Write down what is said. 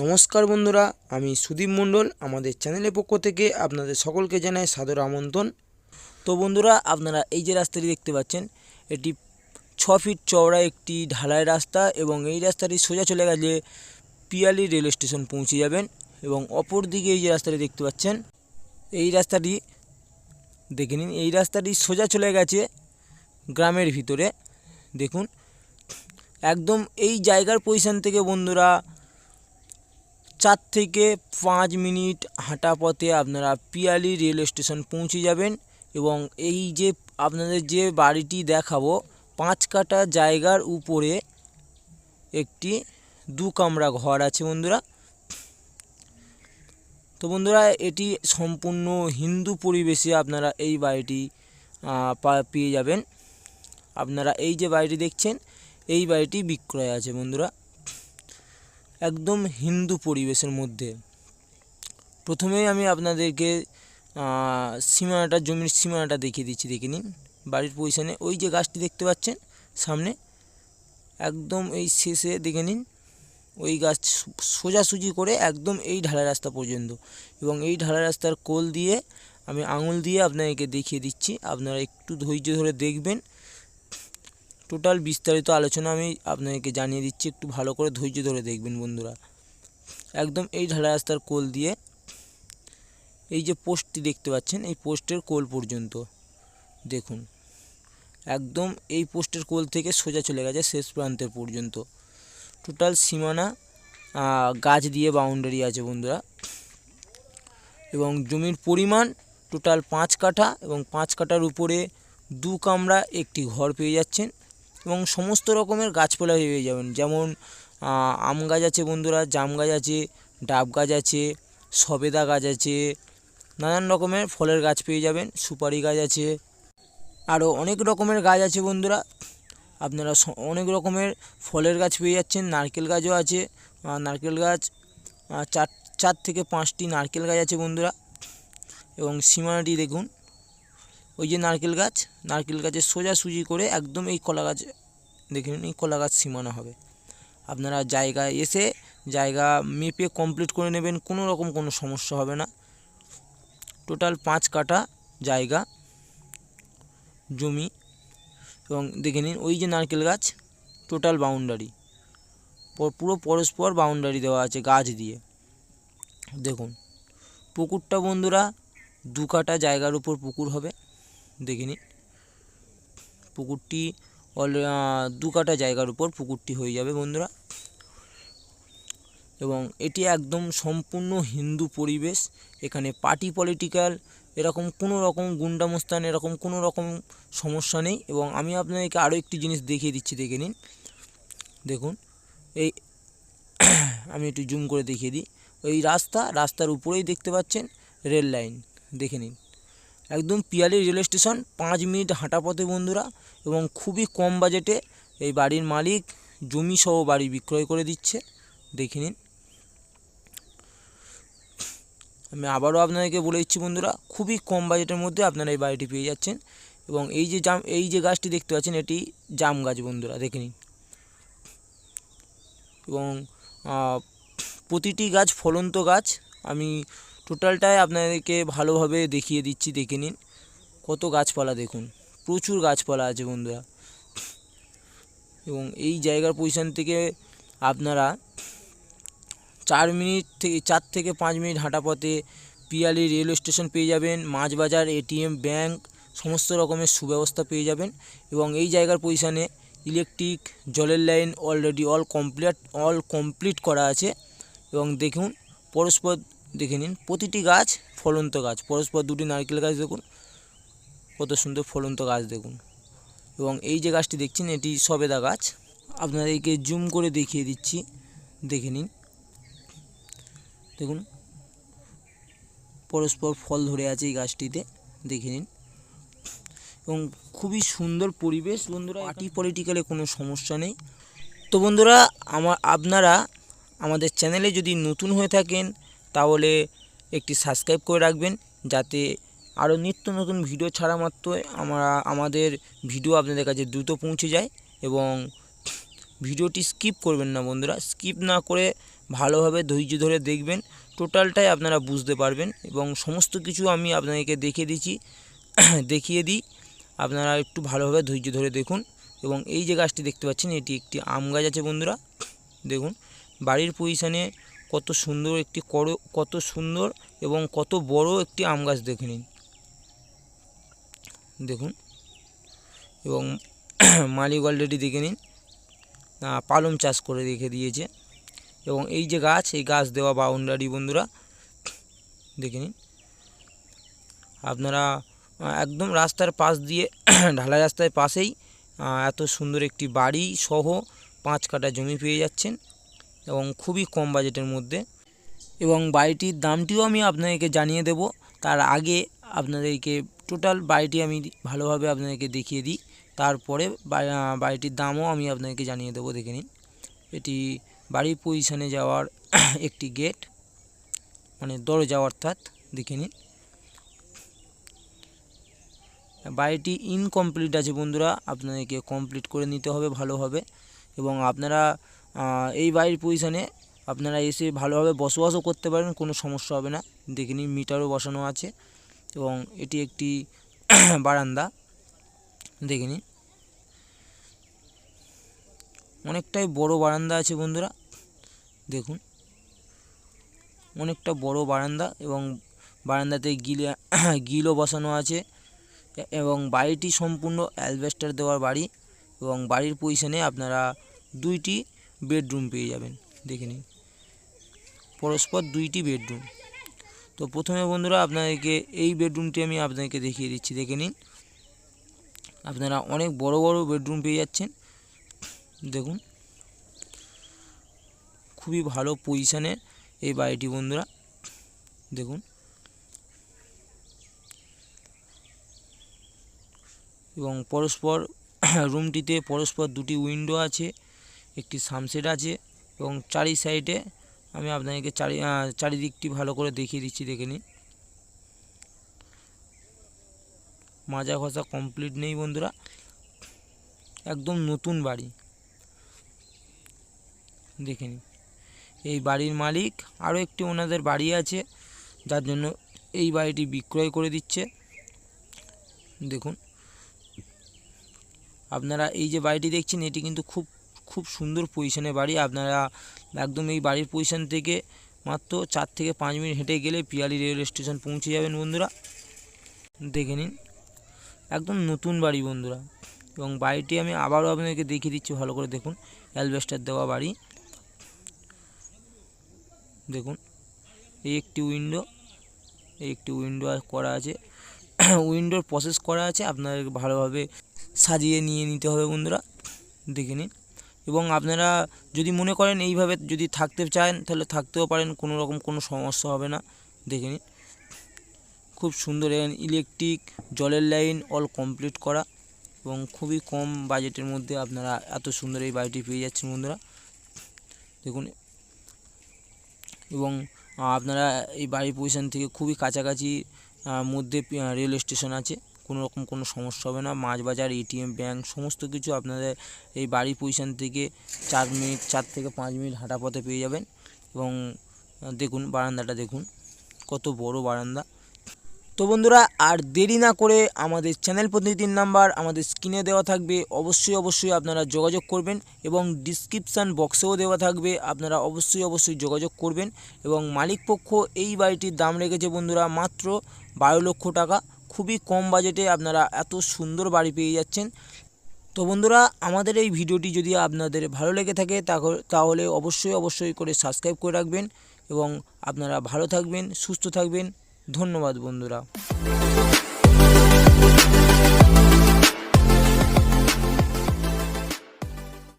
নমস্কার বন্ধুরা, আমি সুদীপ মণ্ডল, আমাদের চ্যানেলের পক্ষ থেকে আপনাদের সকলকে জানাই সাদর আমন্ত্রণ। তো বন্ধুরা, আপনারা এই যে রাস্তাটি দেখতে পাচ্ছেন, এটি ছ ফিট চওড়া একটি ঢালাই রাস্তা এবং এই রাস্তাটি সোজা চলে গেলে পিয়ালি রেল স্টেশন পৌঁছে যাবেন এবং অপর দিকে এই যে রাস্তাটি দেখতে পাচ্ছেন এই রাস্তাটি, দেখে নিন, এই রাস্তাটি সোজা চলে গেছে গ্রামের ভিতরে। দেখুন, একদম এই জায়গার পজিশান থেকে বন্ধুরা, চার থেকে পাঁচ মিনিট হাঁটা পথে আপনারা পিয়ালি রেল স্টেশন পৌঁছে যাবেন এবং এই যে আপনাদের যে বাড়িটি দেখাবো, পাঁচ কাটা জায়গার উপরে একটি দু কামরা ঘর আছে বন্ধুরা। তো বন্ধুরা, এটি সম্পূর্ণ হিন্দু পরিবেশে আপনারা এই বাড়িটি পেয়ে যাবেন। আপনারা এই যে বাড়িটি দেখছেন, এই বাড়িটি বিক্রয় আছে বন্ধুরা। একদম হিন্দু পরিবেশের মধ্যে। প্রথমেই আমি আপনাদেরকে সীমানাটা, জমির সীমানাটা দেখিয়ে দিচ্ছি, দেখে নিন। বাড়ির পজিশানে ওই যে গাছটি দেখতে পাচ্ছেন, সামনে। একদম এই শেষে, দেখে নিন। ওই গাছ সোজাসুজি করে একদম এই ঢালাই রাস্তা পর্যন্ত। এবং এই ঢালা রাস্তার কোল দিয়ে আমি আঙুল দিয়ে আপনাদেরকে দেখিয়ে দিচ্ছি। আপনারা একটু ধৈর্য ধরে দেখবেন। টোটাল বিস্তারিত আলোচনা আমি আপনাদেরকে জানিয়ে দিচ্ছি। একটু ভালো করে ধৈর্য ধরে দেখবেন বন্ধুরা। একদম এই ঢালা রাস্তার কোল দিয়ে এই যে পোস্টটি দেখতে পাচ্ছেন, এই পোস্টের কোল পর্যন্ত। দেখুন, একদম এই পোস্টের কোল থেকে সোজা চলে গেছে শেষ প্রান্তের পর্যন্ত। টোটাল সীমানা গাছ দিয়ে বাউন্ডারি আছে বন্ধুরা। এবং জমির পরিমাণ টোটাল পাঁচ কাঠা এবং পাঁচ কাঠার উপরে দু কামরা একটি ঘর পেয়ে যাচ্ছেন এবং সমস্ত রকমের গাছপালা পেয়ে যাবেন। যেমন আম গাছ আছে বন্ধুরা, জাম গাছ আছে, ডাব গাছ আছে, সবেদা গাছ আছে, নানান রকমের ফলের গাছ পেয়ে যাবেন, সুপারি গাছ আছে আরও অনেক রকমের গাছ আছে বন্ধুরা। আপনারা অনেক রকমের ফলের গাছ পেয়ে যাচ্ছেন, নারকেল গাছও আছে। নারকেল গাছ চার চার থেকে পাঁচটি নারকেল গাছ আছে বন্ধুরা। এবং সীমানাটি দেখুন, ওই যে নারকেল গাছ, নারকেল গাছের সোজাসুজি করে একদম এই কলা গাছ, দেখে নিন, এই কলা গাছ সীমানা হবে। আপনারা জায়গায় এসে, জায়গা মেপে কমপ্লিট করে নেবেন, কোনো রকম কোনো সমস্যা হবে না। টোটাল পাঁচ কাটা জায়গা, জমি এবং দেখে নিন, ওই যে নারকেল গাছ টোটাল বাউন্ডারি পুরো পরস্পর বাউন্ডারি দেওয়া আছে গাছ দিয়ে। দেখুন, পুকুরটা বন্ধুরা, দু কাটা জায়গার উপর পুকুর হবে, দেখে নিন। পুকুরটি অল দু কাটা জায়গার উপর পুকুরটি হয়ে যাবে বন্ধুরা। এবং এটি একদম সম্পূর্ণ হিন্দু পরিবেশ, এখানে পার্টি পলিটিক্যাল এরকম কোনো রকম গুন্ডামস্তান, এরকম কোনো রকম সমস্যা নেই এবং আমি আপনাদেরকে আরও একটি জিনিস দেখিয়ে দিচ্ছি, দেখে নিন। দেখুন, এই আমি একটু জুম করে দেখিয়ে দিই। ওই রাস্তা, রাস্তার উপরেই দেখতে পাচ্ছেন রেল লাইন, দেখে নিন। একদম পিয়ালি রেল স্টেশন, পাঁচ মিনিট হাঁটা পথে বন্ধুরা এবং খুবই কম বাজেটে এই বাড়ির মালিক জমি সহ বাড়ি বিক্রয় করে দিচ্ছে, দেখে নিন। আমি আবারও আপনাদেরকে বলে দিচ্ছি বন্ধুরা, খুবই কম বাজেটের মধ্যে আপনারা এই বাড়িটি পেয়ে যাচ্ছেন। এবং এই যে জাম, এই যে গাছটি দেখতে পাচ্ছেন, এটি জাম গাছ বন্ধুরা, দেখে নিন। এবং প্রতিটি গাছ ফলন্ত গাছ, আমি টোটালটাই আপনাদেরকে ভালোভাবে দেখিয়ে দিচ্ছি, দেখে নিন। কত গাছপালা দেখুন, প্রচুর গাছপালা আছে বন্ধুরা। এবং এই জায়গার পজিশান থেকে আপনারা চার মিনিট থেকে চার থেকে পাঁচ মিনিট হাঁটা পথে পিয়ালি রেল স্টেশন পেয়ে যাবেন মাছ বাজার এটিএম, ব্যাংক, সমস্ত রকমের সুব্যবস্থা পেয়ে যাবেন এবং এই জায়গার পজিশানে ইলেকট্রিক জলের line already all complete all complete করা আছে এবং দেখুন পরস্পর দেখে নিন, প্রতিটি গাছ ফলন্ত গাছ, পরস্পর দুটি নারকেল গাছ দেখুন, কত সুন্দর ফলন্ত গাছ দেখুন এবং এই যে গাছটি দেখছেন এটি সবেদা গাছ। আপনাদেরকে জুম করে দেখিয়ে দিচ্ছি, দেখে নিন। দেখুন। পরস্পর ফল ধরে আছে এই গাছটিতে, দেখে নিন। এবং খুবই সুন্দর পরিবেশ। বন্ধুরা পার্টি পলিটিক্যালে কোনো সমস্যা নেই। তো বন্ধুরা, আমার, আপনারা আমাদের চ্যানেলে যদি নতুন হয়ে থাকেন, তাহলে একটি সাবস্ক্রাইব করে রাখবেন, যাতে আরও নিত্য নতুন ভিডিও ছাড়া মাত্রই আমরা, আমাদের ভিডিও আপনাদের কাছে দ্রুত পৌঁছে যায়। এবং ভিডিওটি স্কিপ করবেন না বন্ধুরা। স্কিপ না করে ভালোভাবে ধৈর্য ধরে দেখবেন, টোটালটাই আপনারা বুঝতে পারবেন এবং সমস্ত কিছু আমি আপনাদেরকে দেখিয়ে দিচ্ছি। দেখিয়ে দিই, আপনারা একটু ভালোভাবে ধৈর্য ধরে দেখুন এবং এই যে গাছটি দেখতে পাচ্ছেন, এটি একটি আম গাছ আছে বন্ধুরা। দেখুন, বাড়ির পজিশানে কত সুন্দর একটি করো, কত সুন্দর এবং কত বড় একটি আম গাছ দেখে নিন। দেখুন, এবং মালিক অলরেডি দেখে নিন। পালং চাষ করে রেখে দিয়েছে। এবং এই যে গাছ, এই গাছ দেওয়া বাউন্ডারি বন্ধুরা, দেখে নিন। আপনারা একদম রাস্তার পাশ দিয়ে, ঢালাই রাস্তার পাশেই এত সুন্দর একটি বাড়ি সহ পাঁচ কাটা জমি পেয়ে যাচ্ছেন এবং খুবই কম বাজেটের মধ্যে। এবং বাড়িটির দামটিও আমি আপনাদেরকে জানিয়ে দেব। তার আগে আপনাদেরকে টোটাল বাড়িটি আমি ভালোভাবে আপনাদেরকে দেখিয়ে দিই। তারপরে বাড়িটির দামও আমি আপনাদেরকে জানিয়ে দেবো, দেখে নিন। এটি বাড়ির পজিশনে যাওয়ার একটি গেট মানে দরজা অর্থাৎ, দেখে নিন। বাড়িটি ইনকমপ্লিট আছে বন্ধুরা, আপনাদেরকে কমপ্লিট করে নিতে হবে ভালোভাবে এবং আপনারা এই বাড়ির পজিশনে আপনারা এসে ভালোভাবে বসবাসও করতে পারেন, কোনো সমস্যা হবে না। দেখে নিন, মিটারও বসানো আছে। এবং এটি একটি বারান্দা। দেখে নিন। অনেকটাই বড় বারান্দা আছে বন্ধুরা। দেখুন। অনেকটা বড় বারান্দা এবং বারান্দাতে গিলে, গিলও বসানো আছে। এবং বাড়িটি সম্পূর্ণ অ্যালবেস্টার দেওয়ার বাড়ি এবং বাড়ির পজিশনে আপনারা দুইটি বেডরুম পেয়ে যাবেন। দেখে নিন। পরস্পর দুইটি বেডরুম। তো প্রথমে বন্ধুরা আপনাদেরকে এই বেডরুমটি আমি আপনাদেরকে দেখিয়ে দিচ্ছি। দেখে নিন। আপনারা অনেক বড় বড় বেডরুম পেয়ে যাচ্ছেন। দেখুন। খুবই ভালো পজিশানে এই বাড়িটি বন্ধুরা। দেখুন। এবং পরস্পর রুমটিতে পরস্পর দুটি উইন্ডো আছে, একটি সানসেট আছে এবং চারি সাইডে আমি আপনাদেরকে চারি চারিদিকটি ভালো করে দেখিয়ে দিচ্ছি, দেখে নিন। মাজা ঘষা কমপ্লিট নেই বন্ধুরা। একদম নতুন বাড়ি। দেখে নিন। এই বাড়ির মালিক, আরও একটি ওনাদের বাড়ি আছে, যার জন্য এই বাড়িটি বিক্রয় করে দিচ্ছে। দেখুন, আপনারা এই যে বাড়িটি দেখছেন, এটি কিন্তু খুব খুব সুন্দর পজিশনে বাড়ি। আপনারা একদম এই বাড়ির পজিশন থেকে মাত্র চার থেকে পাঁচ মিনিট হেঁটে গেলে পিয়ালি রেল স্টেশন পৌঁছে যাবেন বন্ধুরা। দেখে নিন, একদম নতুন বাড়ি বন্ধুরা। এবং বাড়িটি আমি আবারও আপনাদেরকে দেখিয়ে দিচ্ছি, ভালো করে দেখুন, অ্যালবেস্টার দেওয়া বাড়ি। দেখুন, এই একটি উইন্ডো এই একটি উইন্ডো করা আছে। উইন্ডোর প্রসেস করা আছে আপনাদের ভালোভাবে সাজিয়ে নিয়ে নিতে হবে বন্ধুরা, দেখে নিন। এবং আপনারা যদি মনে করেন এইভাবে যদি থাকতে চান, তাহলে থাকতেও পারেন, কোনো রকম কোনো সমস্যা হবে না, দেখে নিন। খুব সুন্দর এখানে ইলেকট্রিক জলের লাইন অল কমপ্লিট করা, এবং খুবই কম বাজেটের মধ্যে আপনারা এত সুন্দর এই বাড়িটি পেয়ে যাচ্ছেন বন্ধুরা। দেখুন এবং আপনারা এই বাড়ির পজিশন থেকে খুবই কাছাকাছি মধ্যে রেল স্টেশন আছে। কোনো রকম কোনো সমস্যা হবে না। মাছ বাজার এটিএম, ব্যাংক, সমস্ত কিছু আপনাদের এই বাড়ির পজিশন থেকে চার মিনিট, চার থেকে পাঁচ মিনিট হাঁটা পথে পেয়ে যাবেন। এবং দেখুন, বারান্দাটা দেখুন। কত বড় বারান্দা। তো বন্ধুরা, আর দেরি না করে আমাদের চ্যানেল প্রতিনিধির নাম্বার আমাদের স্ক্রিনে দেওয়া থাকবে। অবশ্যই অবশ্যই আপনারা যোগাযোগ করবেন এবং ডিসক্রিপশান বক্সেও দেওয়া থাকবে। আপনারা অবশ্যই অবশ্যই যোগাযোগ করবেন এবং মালিকপক্ষ এই বাড়িটির দাম রেখেছে বন্ধুরা মাত্র বারো লক্ষ টাকা। খুবই কম বাজেটে আপনারা এত সুন্দর বাড়ি পেয়ে যাচ্ছেন। তো বন্ধুরা, আমাদের এই ভিডিওটি যদি আপনাদের ভালো লেগে থাকে তাহ- তাহলে অবশ্যই অবশ্যই করে সাবস্ক্রাইব করে রাখবেন এবং আপনারা ভালো থাকবেন, সুস্থ থাকবেন। ধন্যবাদ বন্ধুরা।